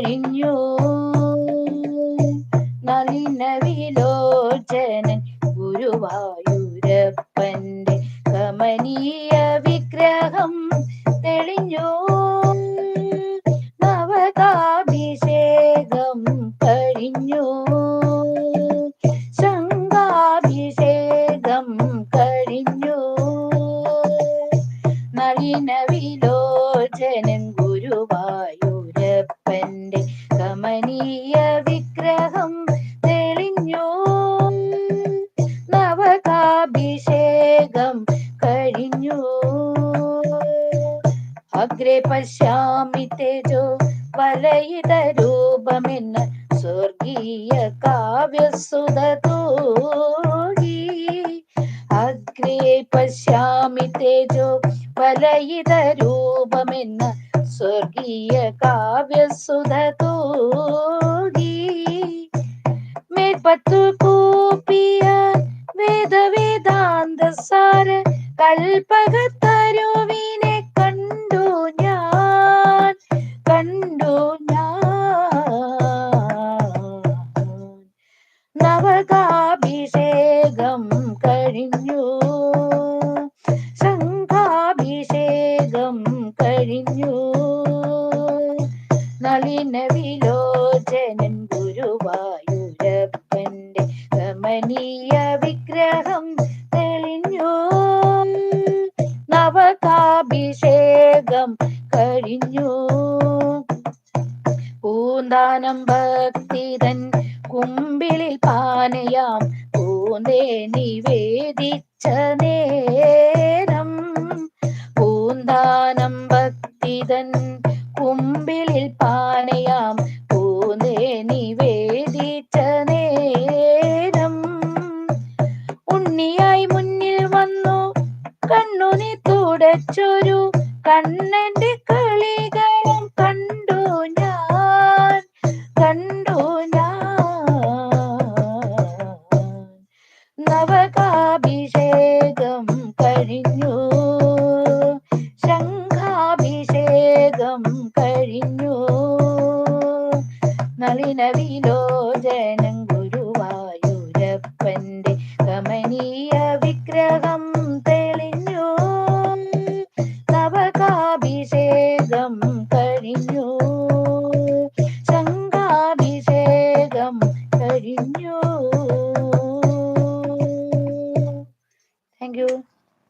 കഴിഞ്ഞു. നളിന വിലോചനൻ ഗുരുവായൂരപ്പന്റെ കമനീയ വിഗ്രഹം തെളിഞ്ഞു. നവകാഭിഷേകം കഴിഞ്ഞു. ശംഖാഭിഷേകം കഴിഞ്ഞു. शीघ्रे पश्यामि तेजो वलयितरूपमिन्न स्वर्गीयकाव्यसुदतोगी अग्रे पश्यामि तेजो वलयितरूपमिन्न स्वर्गीयकाव्यसुदतोगी मेपतु कूपिय वेद वेदान्तसार कल्पगत् കമനീയ വിഗ്രഹം തെളിഞ്ഞു. നവകാഭിഷേകം കഴിഞ്ഞു. പൂന്താനം ഭക്തിതൻ കുമ്പിളിൽ പാനയാം. പൂന്തേ നിവേദിച്ച നേരം കണ്ണന്റെ കളികളും കണ്ടു ഞാൻ കണ്ടു ഞാൻ. നവകാഭിഷേകം കഴിഞ്ഞു ശംഖാഭിഷേകം കഴിഞ്ഞു. നളിന വിലോചനം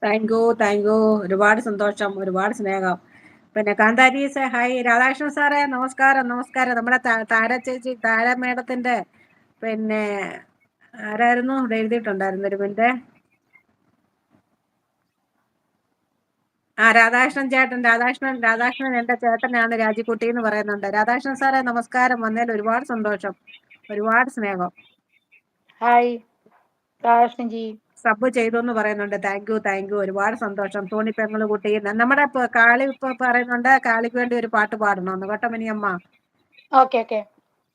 താങ്ക് യു താങ്ക് യു. ഒരുപാട് സന്തോഷം ഒരുപാട് സ്നേഹം. പിന്നെ കാന്താരി ഹായ് രാധാകൃഷ്ണൻ സാറേ നമസ്കാരം നമസ്കാരം. നമ്മുടെ താര ചേച്ചി താര മേഡത്തിന്റെ പിന്നെ ആരായിരുന്നു? എഴുതിയിട്ടുണ്ടായിരുന്നു ഒരു മിനിറ്റ് ആ രാധാകൃഷ്ണൻ ചേട്ടൻ രാധാകൃഷ്ണൻ രാധാകൃഷ്ണൻ എന്റെ ചേട്ടനാണ് രാജിക്കുട്ടി എന്ന് പറയുന്നുണ്ട്. രാധാകൃഷ്ണൻ സാറേ നമസ്കാരം. വന്നതിൽ ഒരുപാട് സന്തോഷം ഒരുപാട് സ്നേഹം. ഹായ് രാധാകൃഷ്ണൻ ജി സബ് ചെയ്തു എന്ന് പറയുന്നുണ്ട്. താങ്ക് യു താങ്ക് യു ഒരുപാട് സന്തോഷം. തോണി പെങ്ങൾ കുട്ടി നമ്മുടെ കാളി ഇപ്പൊ പറയുന്നുണ്ട് കാളിക്ക് വേണ്ടി ഒരു പാട്ട് പാടണമെന്ന് കേട്ടോ മുനിയമ്മ? Okay okay.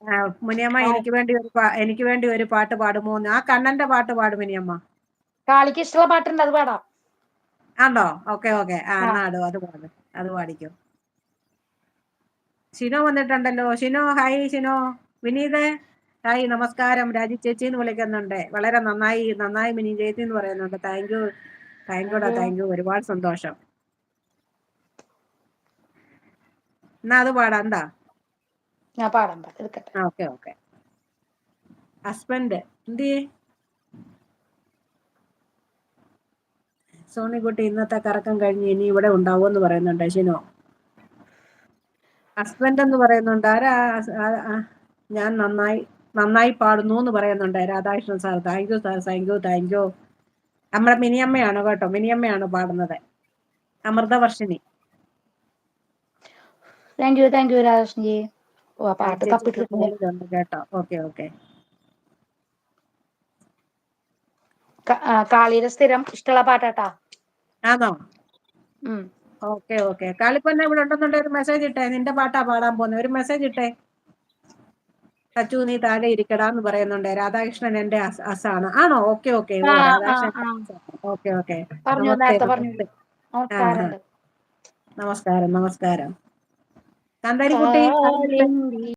ആ, മുനിയമ്മ എനിക്ക് വേണ്ടി ഒരു എനിക്ക് വേണ്ടി ഒരു പാട്ട് പാടുമോ ആ കണ്ണന്റെ പാട്ട് പാടും മുനിയമ്മ. കാളിക്ക് ഇഷ്ടമുള്ള പാട്ടുണ്ട് അത് പാടാം. ആണോ ഓക്കെ ഓക്കെ. ആ അത് പാടും അത് പാടിക്കും. ഷിനോ വന്നിട്ടുണ്ടല്ലോ. ഷിനോ ഹായ് ഷിനോ. വിനീത്. ഹായ് നമസ്കാരം. രാജി ചേച്ചി എന്ന് വിളിക്കുന്നുണ്ട്. വളരെ നന്നായി നന്നായി മിനി ചേച്ചി എന്ന് പറയുന്നുണ്ട്. താങ്ക് യു താങ്ക് യുടാ താങ്ക് യു ഒരുപാട് സന്തോഷം. എന്നാ അത് പാടാം. എന്താ? ഞാൻ പാടാം ഓക്കെ ഓക്കെ. ഹസ്ബൻഡ് എന്ത് സോണിക്കുട്ടി ഇന്നത്തെ കറക്കം കഴിഞ്ഞ് ഇനി ഇവിടെ ഉണ്ടാവും എന്ന് പറയുന്നുണ്ട് ശിനോ ഹസ്ബൻഡ് എന്ന് പറയുന്നുണ്ട്. ആരാ? ഞാൻ നന്നായി നന്നായി പാടുന്നു എന്ന് പറയുന്നുണ്ട് Radhakrishnan sir. Thank you sir thank you thank you നമ്മുടെ മിനിയമ്മയാണ് കേട്ടോ. മിനിയമ്മയാണ് പാടുന്നത്. Amritavarshini thank you thank you Radhakrishnaji ഓ പാട്ട് ചേച്ചി തപ്പിട്ടുണ്ട് കേട്ടോ. ഓക്കെ ഓക്കെ കാളിയുടെ സ്ഥിരം ഇഷ്ടമുള്ള പാട്ടാട്ടാ? ആണോ ഓക്കെ ഓക്കെ കാളിപ്പൊന്നെ ഇവിടെ ഉണ്ടെന്നുണ്ടെ ഒരു മെസ്സേജ് ഇട്ടേ. നിന്റെ പാട്ടാ പാടാൻ പോകുന്നത്. ഒരു മെസ്സേജ് ഇട്ടേ. സച്ചു നീ താഴെ ഇരിക്കടാ എന്ന് പറയുന്നുണ്ട്. രാധാകൃഷ്ണൻ എന്റെ അസ്- അസാണ് ആണോ? Okay okay. Okay okay. നമസ്കാരം. നമസ്കാരം. കാന്താരി കുട്ടി